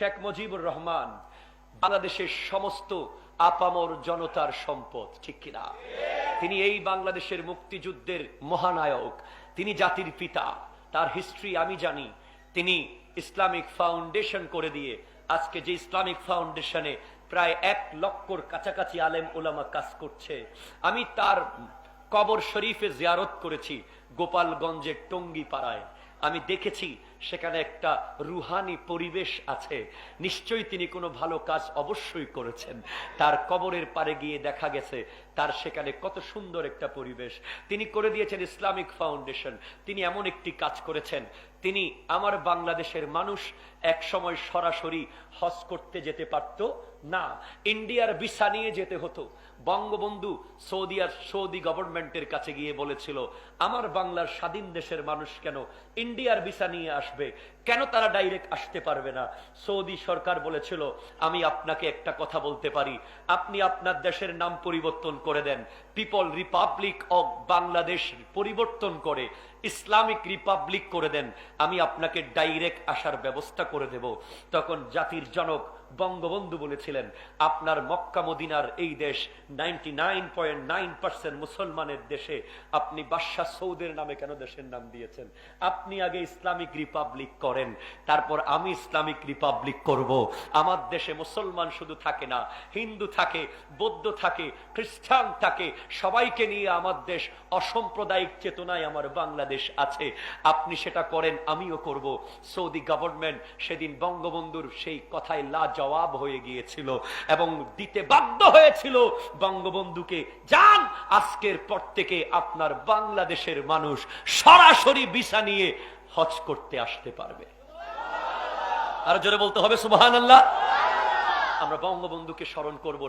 শেখ মুজিবুর রহমান, বাংলাদেশের সমস্ত আপামর জনতার সম্পদ, ঠিক কিনা? তিনি এই বাংলাদেশের মুক্তিযুদ্ধের মহানায়ক, তিনি জাতির পিতা, তার হিস্ট্রি আমি জানি। তিনি ইসলামিক ফাউন্ডেশন করে দিয়ে, আজকে যে ইসলামিক ফাউন্ডেশনে প্রায় এক লক্ষর কাছাকাছি আলেম ওলামা কাজ করছে, আমি তার কবর শরীফে জিয়ারত করেছি গোপালগঞ্জের টঙ্গি পাড়ায় আমি দেখেছি সেখানে একটা রুহানি পরিবেশ আছে। নিশ্চয়ই তিনি কোনো ভালো কাজ অবশ্যই করেছেন। তার কবরের পারে গিয়ে দেখা গেছে, তার সেখানে কত সুন্দর একটা পরিবেশ। তিনি করে দিয়েছেন ইসলামিক ফাউন্ডেশন। তিনি এমন একটি কাজ করেছেন। তিনি আমার বাংলাদেশের মানুষ এক সময় সরাসরি হজ করতে যেতে পারত না। ইন্ডিয়ার ভিসা নিয়ে যেতে হতো। বঙ্গবন্ধু সৌদি আর সৌদি গভর্নমেন্টের কাছে গিয়ে বলেছিল, আমার বাংলার স্বাধীন দেশের মানুষ কেন ইন্ডিয়ার ভিসা নিয়ে আসবে? কেন তারা ডাইরেক্ট আসতে পারবে না? সৌদি সরকার বলেছিল, আমি আপনাকে একটা কথা বলতে পারি। আপনি আপনার দেশের নাম পরিবর্তন করে দেন। পিপল রিপাবলিক অব বাংলাদেশ পরিবর্তন করে ইসলামিক রিপাবলিক করে দেন। আমি আপনাকে ডাইরেক্ট আসার ব্যবস্থা করে দেব। তখন জাতির জনক বঙ্গবন্ধু বলেছিলেন, আপনার মক্কা মদিনার এই দেশ নাইনটি মুসলমানের দেশে আপনি বাদশাহ সৌদের নামে কেন দেশের নাম দিয়েছেন? আপনি আগে ইসলামিক রিপাবলিক করেন, তারপর আমি ইসলামিক রিপাবলিক করব। আমার দেশে মুসলমান শুধু থাকে না, হিন্দু থাকে, বৌদ্ধ থাকে, খ্রিস্টান থাকে, সবাইকে নিয়ে আমার দেশ অসাম্প্রদায়িক চেতনায় আমার বাংলাদেশ আছে। আপনি সেটা করেন, আমিও করব। সৌদি গভর্নমেন্ট সেদিন বঙ্গবন্ধুর সেই কথায় লা জবাব হয়ে গিয়েছিল এবং দিতে বাধ্য হয়েছিল বঙ্গবন্ধুকে, যান, আজকের পর থেকে আপনার বাংলাদেশের মানুষ সরাসরি বিছা নিয়ে হজ করতে আসতে পারবে। আর জোরে বলতে হবে সুবাহ আল্লাহ আমরা বঙ্গবন্ধুকে স্মরণ করব।